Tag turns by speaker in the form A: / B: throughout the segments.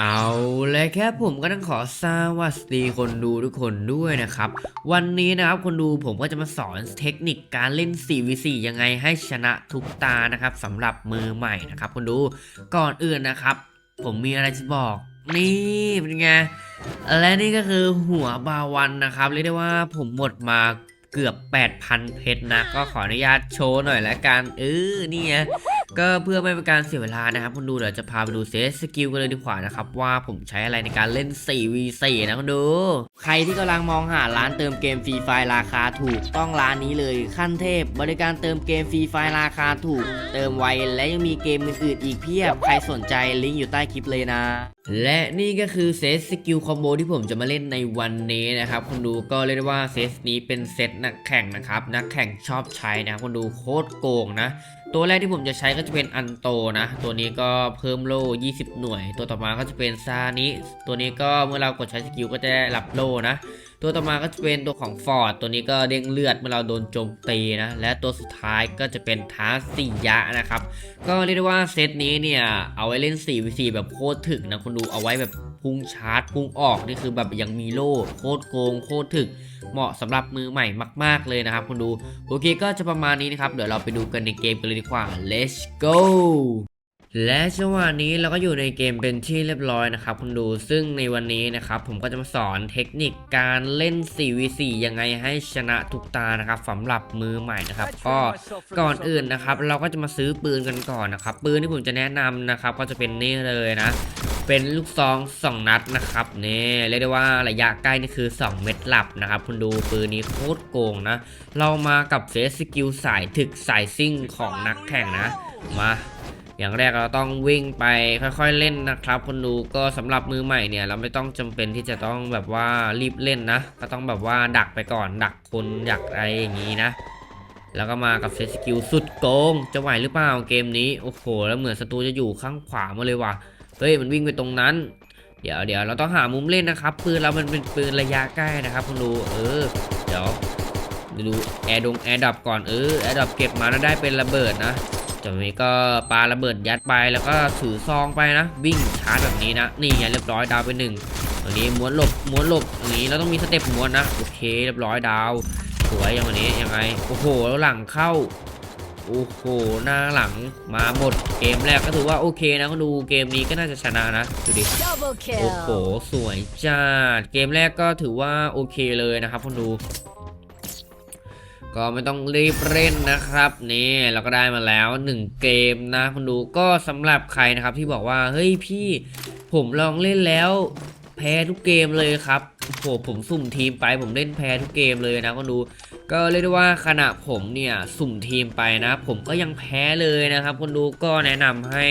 A: เอาเลยครับผมก็ต้องขอสวัสดีคนดูทุกคนด้วยนะครับ วันนี้นะครับคนดูผมก็จะมาสอนเทคนิคการเล่น 4v4 ยังไงให้ชนะทุกตานะครับสำหรับมือใหม่นะครับคนดูก่อนอื่นนะครับ ผมมีอะไรจะบอกนี่เป็นไงและนี่ก็คือหัวบาวันนะครับเรียกได้ว่าผมหมดมาเกือบ 8,000 เพชรนะ ก็ขออนุญาตโชว์หน่อยละกันเออนี่ไง ก็เพื่อไม่เป็นการเสียเวลานะครับคุณดูเดี๋ยวจะพาไปดูเซตสกิลกันเลยดีกว่านะครับว่าผมใช้อะไรในการเล่น 4v4 นะคุณดู ใครที่กำลังมองหาร้านเติมเกมฟรีไฟราคาถูกต้องร้านนี้เลยขั้นเทพ บริการเติมเกมฟรีไฟราคาถูก เติมไวและยังมีเกมอื่นๆอีกเพียบใครสนใจลิงก์อยู่ใต้คลิปเลยนะ และนี่ก็คือเซตสกิลคอมโบที่ผมจะมาเล่นในวันนี้นะครับคุณดูก็เรียกได้ว่าเซตนี้เป็นเซตนักแข่งนะครับ นักแข่งชอบใช้นะค,คุณดูโคตรโกงนะ ตัวแรกที่ผมจะใช้ก็จะเป็นอันโตนะ ตัวนี้ก็เพิ่มโล่ 20 หน่วย ตัวต่อมาก็จะเป็นซานิตัวนี้ก็เมื่อเรากดใช้สกิลก็จะได้รับโล่นะ ตัวต่อมาก็จะเป็นตัวของฟอร์ดตัวนี้ก็เด้งเลือดเมื่อเราโดนโจมตีนะและตัวสุดท้ายก็จะเป็นท้าสิยะนะครับ ก็เรียกได้ว่าเซตนี้เนี่ยเอาไว้เล่น 4v4 แบบโคตรถึกนะคุณดูเอาไว้แบบพุ่งชาร์จพุ่งออกนี่คือแบบยังมีโล่โคตรโกงโคตรถึก เหมาะสำหรับมือใหม่มาก ๆเลยนะครับคุณดูโอเคก็จะประมาณนี้นะครับเดี๋ยวเราไปดูกันในเกมกันเลยดีกว่า let's go และจังวะนี้เราก็อยู่ในเกมเป็นที่เรียบร้อยนะครับคุณดูซึ่งในวันนี้นะครับผมก็จะมาสอนเทคนิคการเล่น 4v4 ยังไงให้ชนะทุกตานะครับสำหรับมือใหม่นะครับก็ก่อนอื่นนะครับเราก็จะมาซื้อปืนกันก่อนนะครับปืนที่ผมจะแนะนำนะครับก็จะเป็นนี่เลยนะ เป็นลูกซอง2นัดนะครับนี่เรียกได้ว่าระยะใกล้นี่คือ 2 เม็ดหลับนะครับคุณดูปืนนี้โคตรโกงนะ เรามากับเฟสสกิลสายถึกสายซิ่งของนักแข่งนะมา อย่างแรกเราต้องวิ่งไปค่อยๆเล่นนะครับคนดูก็สำหรับมือใหม่เนี่ยเราไม่ต้องจำเป็นที่จะต้องแบบว่ารีบเล่นนะ ก็ต้องแบบว่าดักไปก่อนดักคนดักอะไรอย่างนี้นะ แล้วก็มากับเซตสกิลสุดโกงจะไหวหรือเปล่าเกมนี้โอ้โหแล้วเหมือนศัตรูจะอยู่ข้างขวามาเลยว่ะเฮ้ยมันวิ่งไปตรงนั้น เดี๋ยวเดี๋ยวเราต้องหามุมเล่นนะครับปืนเรามันเป็นปืนระยะใกล้นะครับคุณดูเออเดี๋ยวดูแอร์ดงแอร์ดับก่อนเออแอร์ดับเก็บมาแล้วได้เป็นระเบิดนะ จากนี้ก็ปาระเบิดยัดไปแล้วก็ถือซองไปนะ วิ่งชาร์จแบบนี้นะ นี่ไงเรียบร้อยดาวไปหนึ่งตรงนี้ม้วนหลบม้วนหลบอย่างนี้เราต้องมีสเต็ปม้วนนะโอเคเรียบร้อยดาว สวยอย่างวันนี้ยังไงโอ้โหแล้วหลังเข้าโอ้โหหน้าหลังมาหมดเกมแรกก็ถือว่าโอเคนะก็ดูเกมนี้ก็น่าจะชนะนะดูดิ
B: Double
A: โอ้โห
B: kill.
A: สวยจัดเกมแรกก็ถือว่าโอเคเลยนะครับคุณดู ก็ไม่ต้องรีบเล่นนะครับนี่เราก็ได้มาแล้ว 1 เกมนะคุณดูก็สำหรับใครนะครับที่บอกว่าเฮ้ยพี่ผมลองเล่นแล้ว แพ้ทุกเกมเลยครับ โอ้โหผมสุ่มทีมไปผมเล่นแพ้ทุกเกมเลยนะคุณดูก็เรียกได้ว่าขณะผมเนี่ยสุ่มทีมไปนะ ผมก็ยังแพ้เลยนะครับคุณดูก็แนะนำให้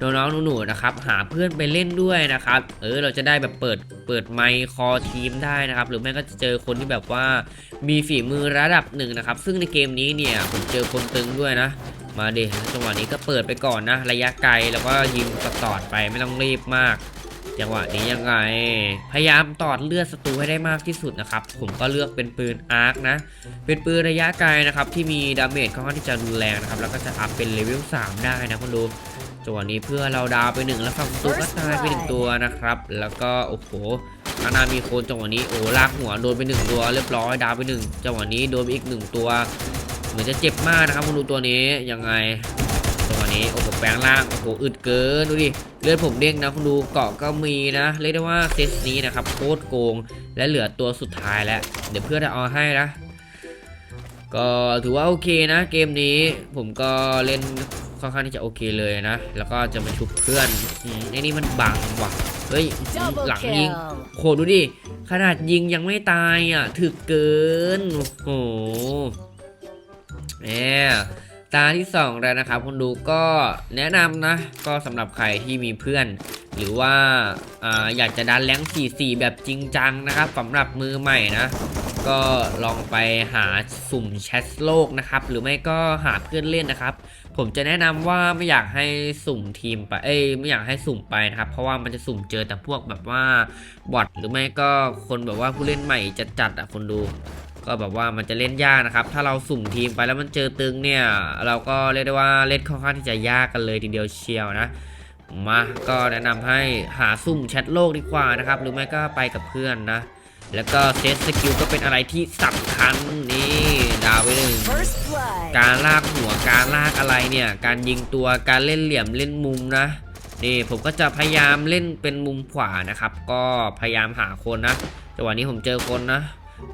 A: น้องๆหนูๆนะครับ หาเพื่อนไปเล่นด้วยนะครับ เออเราจะได้แบบเปิดเปิดไมค์คอทีมได้นะครับ หรือไม่ก็จะเจอคนที่แบบว่ามีฝีมือระดับหนึ่งนะครับ ซึ่งในเกมนี้เนี่ยผมเจอคนตึงด้วยนะมาเดจังหวะนี้ก็เปิดไปก่อนนะ ระยะไกลแล้วก็ยิงตอดไปไม่ต้องรีบมาก จังหวะนี้ยังไง พยายามตอดเลือดศัตรูให้ได้มากที่สุดนะครับ ผมก็เลือกเป็นปืนอาร์คนะ เป็นปืนระยะไกลนะครับ ที่มีดาเมจค่อนข้างที่จะรุนแรงนะครับ แล้วก็จะอัพเป็นเลเวล3ได้นะคุณดูจังหวะนี้เพื่อเราดาวไปหนึ่งแล้วฝั่งประตูก็ตายไปหนึ่งตัวนะครับ แล้วก็โอ้โหข้านามีโคนจังหวะนี้โอ้ลากหัวโดนไปหนึ่งตัวเรียบร้อยดาวไปหนึ่งจังหวะนี้โดนไปอีกหนึ่งตัว เหมือนจะเจ็บมากนะครับคุณดูตัวนี้ยังไง จังหวะนี้โอ้โหแปลงร่างโอ้โหอึดเกินดูดิเลือดผมเด้งนะคุณดูเกาะก็มีนะเรียกได้ว่าเซตนี้นะครับโคตรโกงและเหลือตัวสุดท้ายแล้วเดี๋ยวเพื่อนจะเอาให้นะก็ถือว่าโอเคนะเกมนี้ผมก็เล่นค่อนข้างที่จะโอเคเลยนะ แล้วก็จะมาชุบเพื่อนอืมไอ้นี่มันบังว่ะเฮ้ย
B: Double
A: หลังยิง
B: kill.
A: โหดูดิขนาดยิงยังไม่ตายอะถึกเกินโอ้โหแหม ตาที่ 2 แล้วนะครับคุณดูก็แนะนำนะ ก็สำหรับใครที่มีเพื่อน หรือว่าอาอยากจะดันแรง44 แบบจริงจังนะครับสำหรับมือใหม่นะ ก็ลองไปหาสุ่มแชทโลกนะครับ หรือไม่ก็หาเพื่อนเล่นนะครับ ผมจะแนะนำว่าไม่อยากให้สุ่มทีมไปเอ้ยไม่อยากให้สุ่มไปนะครับ เพราะว่ามันจะสุ่มเจอแต่พวกแบบว่าบอทหรือไม่ก็คนแบบว่าผู้เล่นใหม่จะจัดๆอะคนดู ก็แบบว่ามันจะเล่นยากนะครับ ถ้าเราสุ่มทีมไปแล้วมันเจอตึงเนี่ย เราก็เรียกได้ว่าเล่นค่อนข้างที่จะยากกันเลยทีเดียวเชียวนะ มาก็แนะนำให้หาซุ่มแชทโลกดีกว่านะครับ หรือไม่ก็ไปกับเพื่อนนะ แล้วก็เซตสกิลก็เป็นอะไรที่สำคัญนี่ดาวไปหนึ่ง
B: First blood.
A: การลากหัวการลากอะไรเนี่ย การยิงตัวการเล่นเหลี่ยมเล่นมุมนะนี่ผมก็จะพยายามเล่นเป็นมุมขวานะครับ ก็พยายามหาคนนะจังหวะนี้ผมเจอคนนะ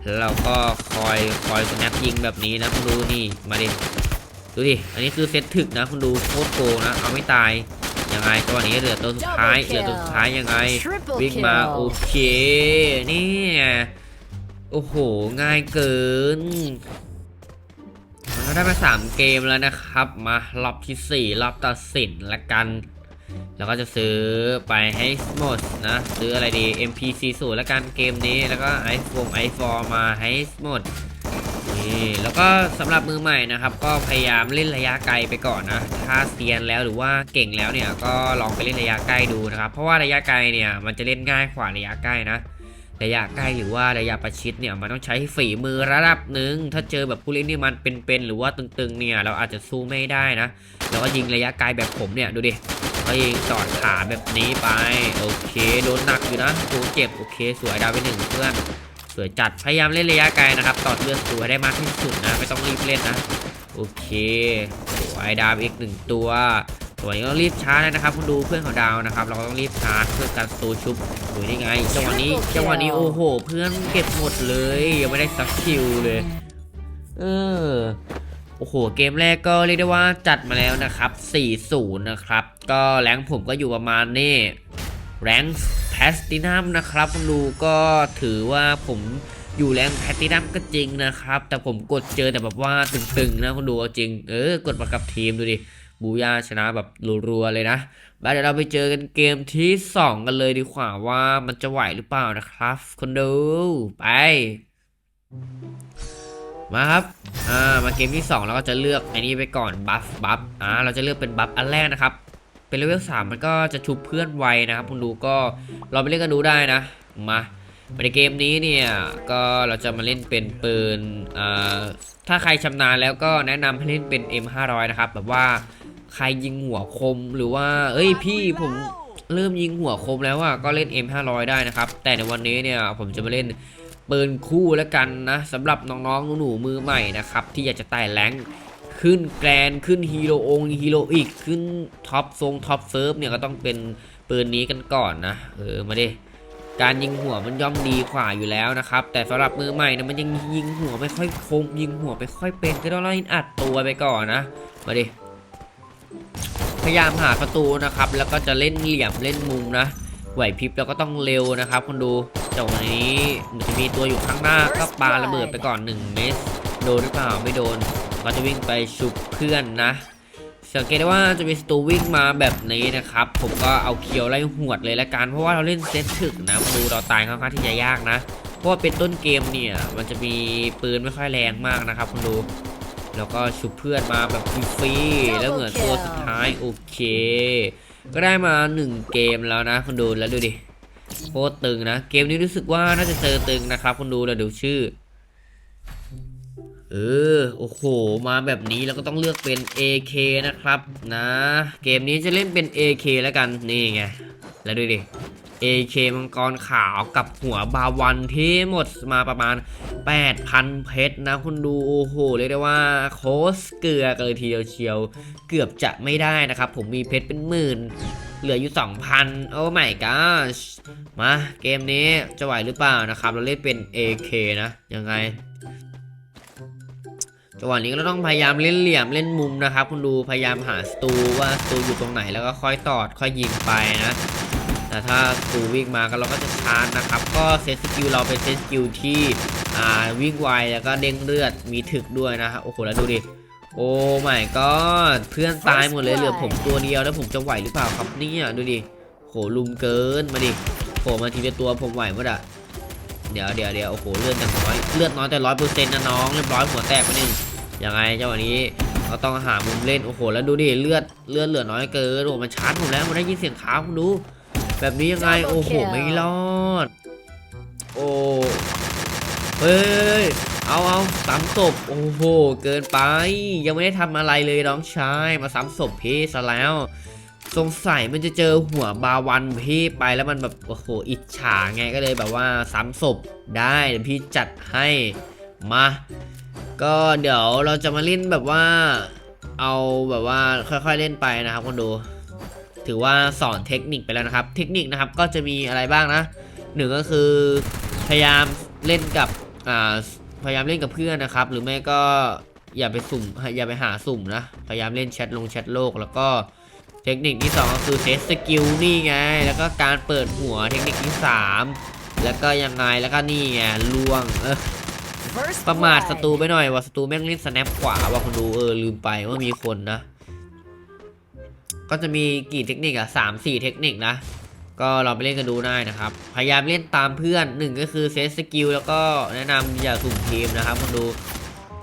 A: แล้วเราก็คอยคอยสแนปยิงแบบนี้นะคุณดูนี่มาดิดูดิอันนี้คือเซตถึกนะคุณดูโคตรโกงนะเอาไม่ตายยังไงจังหวะนี้เหลือตัวสุดท้ายเหลือตัวสุดท้ายยังไง
B: Triple
A: วิ่งมา
B: kill
A: โอเคนี่ไงโอ้โหง่ายเกินเราได้มาสามเกมแล้วนะครับ มารอบที่สี่รอบตัดสินละกัน แล้วก็จะซื้อไปให้หมดนะ ซื้ออะไรดี MP40 ละกันเกมนี้แล้วก็ iPhone i4 มาให้หมดนี่แล้วก็สำหรับมือใหม่นะครับ ก็พยายามเล่นระยะไกลไปก่อนนะ ถ้าเซียนแล้วหรือว่าเก่งแล้วเนี่ยก็ลองไปเล่นระยะใกล้ดูนะครับ เพราะว่าระยะไกลเนี่ยมันจะเล่นง่ายกว่าระยะใกล้นะระยะใกล้หรือว่าระยะประชิดเนี่ยมันต้องใช้ฝีมือระดับหนึ่งถ้าเจอแบบผู้เล่นที่มันเป็นๆหรือว่าตึงๆเนี่ยเราอาจจะสู้ไม่ได้นะแล้วก็ยิงระยะไกลแบบผมเนี่ยดูดิ ก็ยิงจอดขาแบบนี้ไป โอเค โดนหนักอยู่นะโดนเจ็บ โอเค สวยดาวไปหนึ่งเพื่อน สวยจัด พยายามเล่นระยะไกลนะครับต่อเลือดสวยได้มากที่สุดนะ ไม่ต้องรีบเล่นนะ โอเค สวยดาวอีกหนึ่งตัวตัวนี้ต้องรีบชาร์จนะครับ คุณดูเพื่อนของดาวนะครับ เราต้องรีบชาร์จเพื่อการสตูชุบดูนี่ไงจังหวะนี้จังหวะนี้โอ้โห เพื่อนเก็บหมดเลย ยังไม่ได้สักคิวเลย เออ อ้โห เกมแรกก็เรียกได้ว่าจัดมาแล้วนะครับ 4-0 นะครับ ก็แรงผมก็อยู่ประมาณนี่แรงแพสตินัมนะครับคุณดูก็ถือว่าผมอยู่แรงแพสตินัมก็จริงนะครับ แต่ผมกดเจอแต่แบบว่าตึงๆนะคุณดูจริง เออกดมากับทีมดูดิบูย่าชนะแบบรัวๆเลยนะมาเดี๋ยวเราไปเจอกันเกมที่ 2 กันเลยดีกว่าว่ามันจะไหวหรือเปล่านะครับคนดูไป มาครับ อ่า มาเกมที่ 2 เราก็จะเลือกไอ้นี้ไปก่อน บัฟ บัฟ อ่า เราจะเลือกเป็นบัฟอันแรกนะครับ เป็นเลเวล3มันก็จะชุบเพื่อนไวนะครับคุณดูก็เราไปเล่นกันดูได้นะ มาในเกมนี้เนี่ย ก็เราจะมาเล่นเป็นปืน อ่า ถ้าใครชำนาญแล้วก็แนะนำให้เล่นเป็น M500 นะครับ แบบว่าใครยิงหัวคมหรือว่า เอ้ยพี่ผมเริ่มยิงหัวคมแล้วอะก็เล่น M500 ได้นะครับ แต่ในวันนี้เนี่ยผมจะมาเล่น ปืนคู่แล้วกันนะสำหรับน้องๆหนูๆมือใหม่นะครับ ที่อยากจะไต่แรงขึ้นแกรนขึ้นฮีโร่องฮีโร่อีกขึ้นท็อปทรงท็อปเซิร์ฟเนี่ยก็ต้องเป็นปืนนี้กันก่อนนะเออมาดิการยิงหัวมันย่อมดีกว่าอยู่แล้วนะครับ แต่สำหรับมือใหม่นะมันยังยิงหัวไม่ค่อยคม ยิงหัวไม่ค่อยเป็นก็ต้องไล่อัดตัวไปก่อนนะมาดิพยายามหาประตูนะครับ แล้วก็จะเล่นเหลี่ยมเล่นมุมนะไหวพริบแล้วก็ต้องเร็วนะครับคนดู จังหวะนี้มันจะมีตัวอยู่ข้างหน้าก็ปาระเบิดไปก่อน 1 เมตรโดนหรือเปล่าไม่โดนก็จะวิ่งไปชุบเพื่อนนะสังเกตได้ว่าจะมีสตูวิ่งมาแบบนี้นะครับ ผมก็เอาเคียวไล่หวดเลยละกันเพราะว่าเราเล่นเซตถึกนะดูเราตายค่อนข้างที่จะยากนะ เพราะว่าเป็นต้นเกมเนี่ย มันจะมีปืนไม่ค่อยแรงมากนะครับคุณดูแล้วก็ชุบเพื่อนมาแบบฟรีๆแล้วเหมือนตัวสุดท้ายโอเค ก็ได้มา 1 เกมแล้วนะคุณดูแล้วดูดิ โคตรตึงนะ เกมนี้รู้สึกว่าน่าจะเจอตึงนะครับคุณดูแล้วดูชื่อ เออ โอ้โห มาแบบนี้แล้วก็ต้องเลือกเป็น AK นะครับ นะ เกมนี้จะเล่นเป็น AK แล้วกัน นี่ไง แล้วดูดิ AK มังกรขาวกับหัวบาวันที่หมดมาประมาณ 8,000 เพชรนะคุณดูโอ้โหเรียกได้ว่าโคสเกลือกันเลยทีเดียวเชียว เกือบจะไม่ได้นะครับ ผมมีเพชรเป็นหมื่น เหลืออยู่ 2,000 โอ้ไม่ก็มาเกมนี้จะไหวหรือเปล่านะครับ เราเล่นเป็น AK นะ ยังไงจังหวะนี้ก็ต้องพยายามเล่นเหลี่ยมเล่นมุมนะครับ คุณดูพยายามหาสตูว่าสตูอยู่ตรงไหนแล้วก็ค่อยตอดค่อยยิงไปนะ แต่ถ้าสตูวิ่งมาก็เราก็จะชาร์จนะครับ ก็เซตสกิลเราเป็นเซตสกิลที่อ่าวิ่งไวแล้วก็เด้งเลือดมีถึกด้วยนะครับโอ้โหแล้วดูดิ โอ้ไม่ก็เพื่อนตายหมดเลยเหลือผมตัวเดียวแล้วผมจะไหวหรือเปล่าครับเนี่ยดูดิโหลุมเกินมาดิโผมาทีละตัวผมไหวหมดอะเดี๋ยวเดี๋ยวเดี๋ยวโอ้โหเลือดจังน้อยเลือดน้อยแต่ร้อยเปอร์เซ็นต์นะน้องเรียบร้อยหัวแตกไปหนึ่งยังไงเจังหวะนี้เราต้องหามุมเล่นโอ้โหแล้วดูดิเลือดเลือดเหลือน้อยเกินโอ้มันชาร์จผมแล้วมันได้ยินเสียงเท้าคุณดู แบบนี้ยังไงโอ้โหไม่รอด โอ้ เฮ้ย เอาเอาซ้ำศพ โอ้โห เกินไป ยังไม่ได้ทำอะไรเลยน้องชาย มาซ้ำศพพี่ซะแล้ว สงสัยมันจะเจอหัวบาวันพี่ไปแล้วมันแบบ โอ้โห อิจฉาไงก็เลยแบบว่าซ้ำศพได้เดี๋ยวพี่จัดให้ มา ก็เดี๋ยวเราจะมาเล่นแบบว่า เอาแบบว่าค่อยๆเล่นไปนะครับคนดู ถือว่าสอนเทคนิคไปแล้วนะครับ เทคนิคนะครับก็จะมีอะไรบ้างนะหนึ่งก็คือพยายามเล่นกับ พยายามเล่นกับเพื่อนนะครับ หรือไม่ก็อย่าไปสุ่มอย่าไปหาสุ่มนะ พยายามเล่นแชทลงแชทโลก แล้วก็เทคนิคที่สองก็คือเทสสกิลนี่ไง แล้วก็การเปิดหัวเทคนิคที่สามแล้วก็ยังไงแล้วก็นี่ไงล่วงเออ
B: First
A: ประมาท
B: blood.
A: ศัตรูไปหน่อยว่าศัตรูแม่งเล่นสแนปขวาว่าคนดูเออลืมไปว่ามีคนนะ ก็จะมีกี่เทคนิคอะสามสี่เทคนิคนะ ก็ลองไปเล่นกันดูได้นะครับ พยายามเล่นตามเพื่อนหนึ่งก็คือเซตสกิลแล้วก็แนะนำอย่าสุ่มทีมนะครับคนดู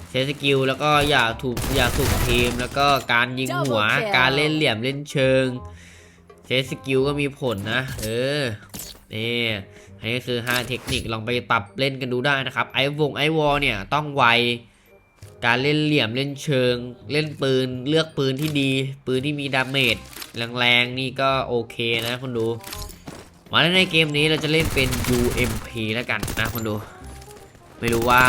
A: เซตสกิลแล้วก็อย่าถูกอย่าสุ่มทีม แล้วก็การยิงหัว
B: Double kill
A: การเล่นเหลี่ยมเล่นเชิงเซตสกิลก็มีผลนะ เออนี่อันนี้คือ 5 เทคนิคลองไปปรับเล่นกันดูได้นะครับ ไอวงไอวอลเนี่ยต้องไวการเล่นเหลี่ยมเล่นเชิง เล่นปืนเลือกปืนที่ดี ปืนที่มีดาเมจแรงๆนี่ก็โอเคนะคุณดู มาแล้วในเกมนี้เราจะเล่นเป็น UMP แล้วกันนะคุณดู ไม่รู้ว่า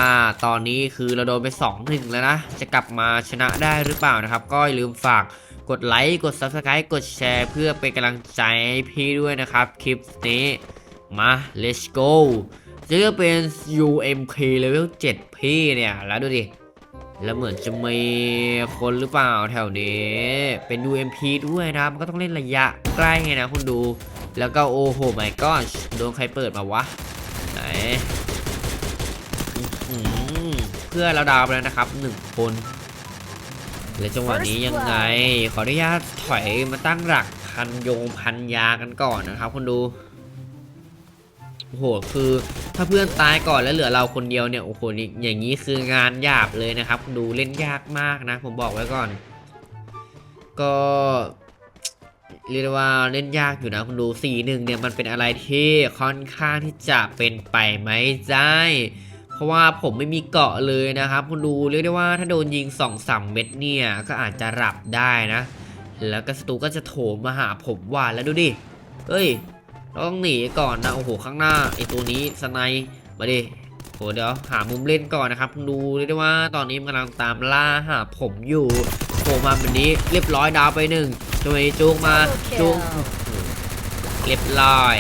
A: ตอนนี้คือเราโดนไป2หนึ่งแล้วนะ จะกลับมาชนะได้หรือเปล่านะครับ ก็อย่าลืมฝากกดไลค์ กด Subscribe กดแชร์ เพื่อเป็นกำลังใจให้พี่ด้วยนะครับ คลิปนี้มา let's go จะเลือกเป็น UMP level 7 พี่เนี่ย แล้วดูดิ แล้วเหมือนจะมีคนหรือเปล่าแถวนี้ เป็น UMP ด้วยนะ มันก็ต้องเล่นระยะใกล้ไงนะคุณดู แล้วก็โอ้โห my god โดนใครเปิดมาวะ ไหนเพื่อเราดาวไปแล้วนะครับหนึ่งคนและจังหวะนี้ยังไง ขออนุญาตถอยมาตั้งหลักพันโยงพันยากันก่อนนะครับคุณดูโอ้โหคือถ้าเพื่อนตายก่อนแล้วเหลือเราคนเดียวเนี่ยโอ้โหนี่อย่างนี้คืองานหยาบเลยนะครับ ดูเล่นยากมากนะ ผมบอกไว้ก่อน ก็ เรียกว่าเล่นยากอยู่นะคุณดู4ีหนึ่งเนี่ยมันเป็นอะไรที่ค่อนข้างที่จะเป็นไปไหมได้เพราะว่าผมไม่มีเกาะเลยนะครับ คุณดูเรียกได้ว่าถ้าโดนยิง2อสามเม็ดเนี่ยก็อาจจะหลับได้นะ แล้วก็ศัตรูก็จะโถมมาหาผมว่าแล้วดูดิเฮ้ยต้องหนีก่อนนะโอ้โหข้างหน้าไอตัวนี้สไนมาดิโหเดี๋ยวหามุมเล่นก่อนนะครับคุณดูเรียกได้ว่าตอนนี้มันกำลังตามล่าหาผมอยู่ โผล่มาแบบนี้เรียบร้อยดาวไปหนึ่งจงไอจุกมา
B: Double
A: จุก
B: kill.
A: เรียบร้อย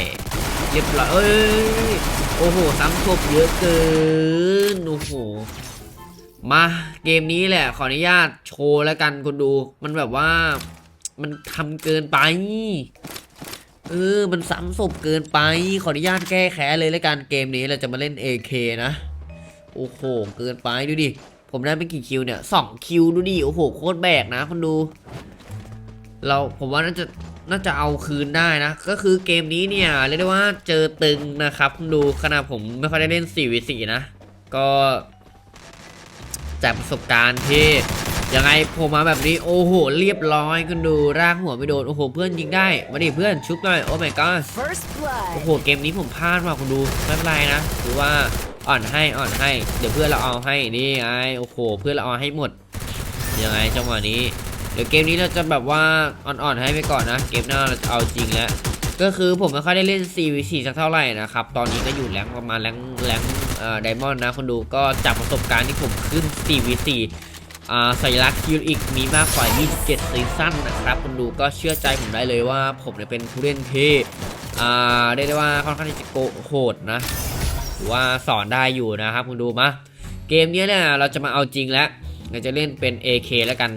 A: เรียบร้อยเอ้ยโอ้โหซ้ำศพเยอะเกินโอ้โหมาเกมนี้แหละขออนุญาตโชว์แล้วกันคนดูมันแบบว่ามันทำเกินไป เออ มันซ้ำศพเกินไป ขออนุญาตแก้แค้นเลยแล้วกันเกมนี้เราจะมาเล่น AK นะ โอ้โห เกินไปดูดิ ผมได้เป็นกี่คิวเนี่ยสองคิวดูดิโอ้โหโคตรแบกนะคนดู เราผมว่าน่าจะน่าจะเอาคืนได้นะ ก็คือเกมนี้เนี่ยเรียกได้ว่าเจอตึงนะครับคุณดูขนาดผมไม่ค่อยได้เล่น 4v4 นะ ก็จากประสบการณ์ที่ยังไงผมมาแบบนี้โอ้โหเรียบร้อยคุณดูร่างหัวไม่โดนโอ้โหเพื่อนยิงได้มาดิเพื่อนชุบหน่อยโอ้ my god
B: First
A: โอ้
B: blood.
A: โหเกมนี้ผมพลาดว่ะคุณดูไม่เป็นไรนะหรือว่า อ่อนให้อ่อนให้ เดี๋ยวเพื่อนเราเอาให้นี่ไงโอ้โหเพื่อนเราเอาให้หมดยังไงจังหวะนี้ เดี๋ยวเกมนี้เราจะแบบว่าอ่อนๆให้ไปก่อนนะเกมหน้าเราจะเอาจริงแล้วก็คือผมไม่ค่อยได้เล่น 4v4 สักเท่าไหร่นะครับ ตอนนี้ก็อยู่แรงประมาณแรงแรงเอ่อไดมอนด์นะคนดูก็จากประสบการณ์ที่ผมขึ้น 4v4 อ่าสัญลักษณ์คิวอีกมีมากกว่า 27 ซีซั่นนะครับคนดูก็เชื่อใจผมได้เลยว่าผมเนี่ยเป็นผู้เล่นที่อ่าเรียกได้ว่าค่อนข้างที่จะโกโหดนะ หรือว่าสอนได้อยู่นะครับคุณดูมาเกมนี้เนี่ยเราจะมาเอาจริงแล้วเราจะเล่นเป็น AK แล้วกัน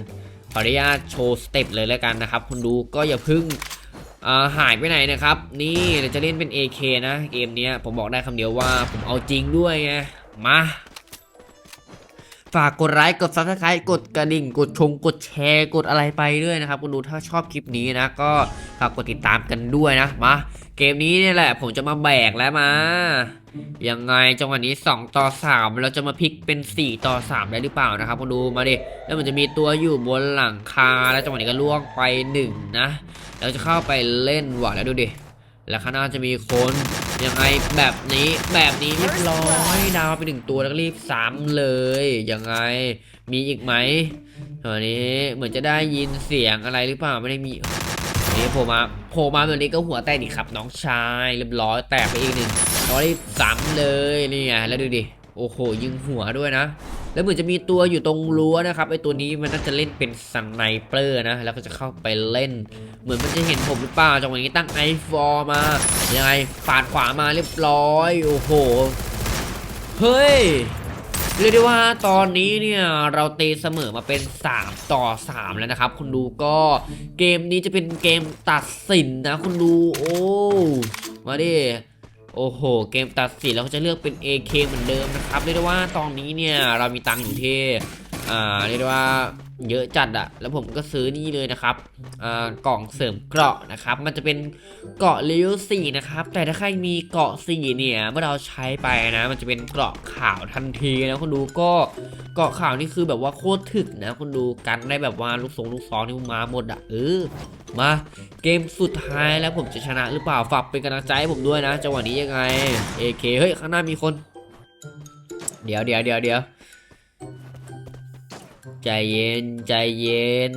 A: ขออนุญาตโชว์สเต็ปเลยแล้วกันนะครับคุณดูก็อย่าพึ่งาหายไปไหนนะครับ นี่เราจะเล่นเป็น AK นะเกมนี้ผมบอกได้คำเดียวว่าผมเอาจริงด้วยไงมาฝากกดไลค์กดซับสไครต์กดกระดิ่ง กดชงกดแชร์กดอะไรไปด้วยนะครับคุณดูถ้าชอบคลิปนี้นะ ก็ฝากกดติดตามกันด้วยนะมา เกมนี้เนี่ยแหละ ผมจะมาแบกแล้วมายังไงจังหวะนี้ 2 ต่อ 3 เราจะมาพลิกเป็น 4 ต่อ 3 ได้หรือเปล่านะครับคุณดูมาดิแล้วมันจะมีตัวอยู่บนหลังคาแล้วจังหวะนี้ก็ล่วงไป 1 นะเราจะเข้าไปเล่นว่ะแล้วดูดิแล้วข้างหน้าจะมีคนยังไงแบบนี้แบบนี้เรียบร้อยดาวไปหนึ่งตัวแล้วก็รีบซ้ำเลยยังไงมีอีกไหมตอนนี้เหมือนจะได้ยินเสียงอะไรหรือเปล่าไม่ได้มี นี่โผล่มาโผล่มาแบบนี้ก็หัวแตกดิครับ น้องชายเรียบร้อยแตกไปอีกหนึ่งร้อยซ้ำเลยนี่ไงแล้วดูดิโอ้โหยิงหัวด้วยนะ แล้วเหมือนจะมีตัวอยู่ตรงรั้วนะครับไอตัวนี้มันน่าจะเล่นเป็นสไนเปอร์นะ แล้วก็จะเข้าไปเล่น เหมือนมันจะเห็นผมหรือเปล่าจังหวะนี้ตั้งไอฟอร์มายังไงปาดขวามาเรียบร้อย โอ้โหเฮ้ย เรียกได้ว่าตอนนี้เนี่ยเราตีเสมอมาเป็น 3 ต่อ 3 แล้วนะครับ คุณดูก็เกมนี้จะเป็นเกมตัดสินนะ คุณดูโอ้มาดิโอ้โห เกมตัดสินเราจะเลือกเป็น AK เหมือนเดิมนะครับเรียกได้ว่าตอนนี้เนี่ยเรามีตังค์อยู่ที่อ่าเรียกได้ว่า เยอะจัดอะแล้วผมก็ซื้อนี่เลยนะครับอ่ากล่องเสริมเกราะนะครับ มันจะเป็นเกราะเลเวลสี่นะครับ แต่ถ้าใครมีเกราะสี่เนี่ยเมื่อเราใช้ไปนะ มันจะเป็นเกราะขาวทันทีนะคุณดูก็เกราะขาวนี่คือแบบว่าโคตรถึกนะคุณดูกันได้แบบว่าลูกทรงลูกซองนี่มาหมดอะเออมาเกมสุดท้ายแล้วผมจะชนะหรือเปล่าฝากเป็นกำลังใจให้ผมด้วยนะจังหวะนี้ยังไง AK เฮ้ยข้างหน้ามีคน เดี๋ยวเดี๋ยวเดี๋ยวเดี๋ยว ใจเย็นใจเย็น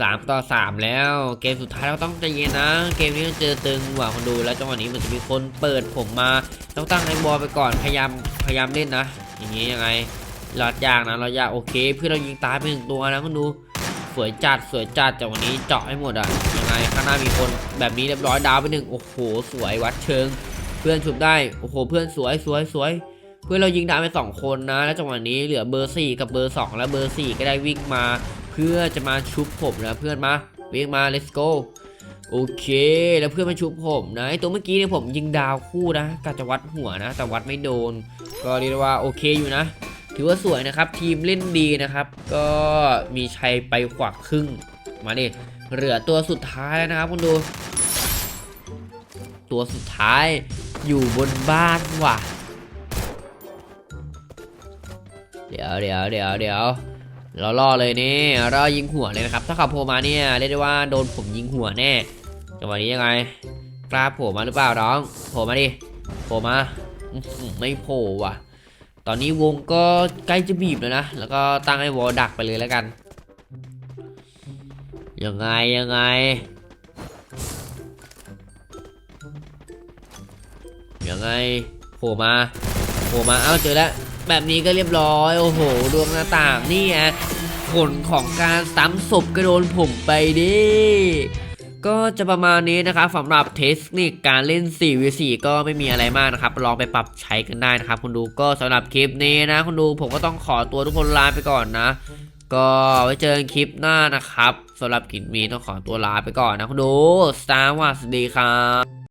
A: สามต่อสามแล้ว เกมสุดท้ายเราต้องใจเย็นนะ เกมนี้เจอตึงกว่าคนดูแล้วจังหวะนี้มันจะมีคนเปิดผมมาต้องตั้งไอ้บอลไปก่อนพยายามพยายามเล่นนะ อย่างนี้ยังไงรอดยากนะรอดยากโอเค เพื่อเรายิงตายไปหนึ่งตัวนะคุณดูสวยจัดสวยจัดจากวันนี้เจาะให้หมดอะยังไงข้างหน้ามีคนแบบนี้เรียบร้อยดาวไปหนึ่งโอ้โหสวยวัดเชิง เพื่อนชุบได้โอ้โหเพื่อนสวยสวยสวยเพื่อเรายิงดาวไปสองคนนะ แล้วจังหวะนี้เหลือเบอร์สี่กับเบอร์สองแล้วเบอร์สี่ก็ได้วิ่งมา เพื่อจะมาชุบผมนะเพื่อนมาวิ่งมา let's go โอเค แล้วเพื่อนมาชุบผมนะไอตัวเมื่อกี้เนี่ยผมยิงดาวคู่นะกะจะวัดหัวนะ แต่วัดไม่โดน ก็เรียกว่าโอเคอยู่นะ ถือว่าสวยนะครับ ทีมเล่นดีนะครับ ก็มีชัยไปขวักครึ่ง มาดิเหลือตัวสุดท้ายแล้วนะครับคุณดู ตัวสุดท้ายอยู่บนบ้านว่ะ เดี๋ยวเดี๋ยวเดี๋ยวเดี๋ยวเราล่อเลยนี่เรายิงหัวเลยนะครับ ถ้าขับโผล่มาเนี่ยเรียกได้ว่าโดนผมยิงหัวแน่จังหวะนี้ยังไงกล้าโผล่มาหรือเปล่าน้องโผล่มาดิโผล่มาไม่โผล่ว่ะ ตอนนี้วงก็ใกล้จะบีบแล้วนะแล้วก็ตั้งให้วอลดักไปเลยแล้วกันยังไงยังไงยังไงโผล่มาโผล่มาเอ้าเจอแล้ว แบบนี้ก็เรียบร้อย โอ้โห ดวงหน้าต่างนี่ไงผลของการซ้ำศพก็โดนผมไปดิก็จะประมาณนี้นะครับสำหรับเทคนิคการเล่น 4v4 ก็ไม่มีอะไรมากนะครับ ลองไปปรับใช้กันได้นะครับคุณดูก็สำหรับคลิปนี้นะคุณดูผมก็ต้องขอตัวทุกคนลาไปก่อนนะ ก็ไว้เจอกันคลิปหน้านะครับสำหรับคลิปนี้ต้องขอตัวลาไปก่อนนะคุณดูสวัสดีครับ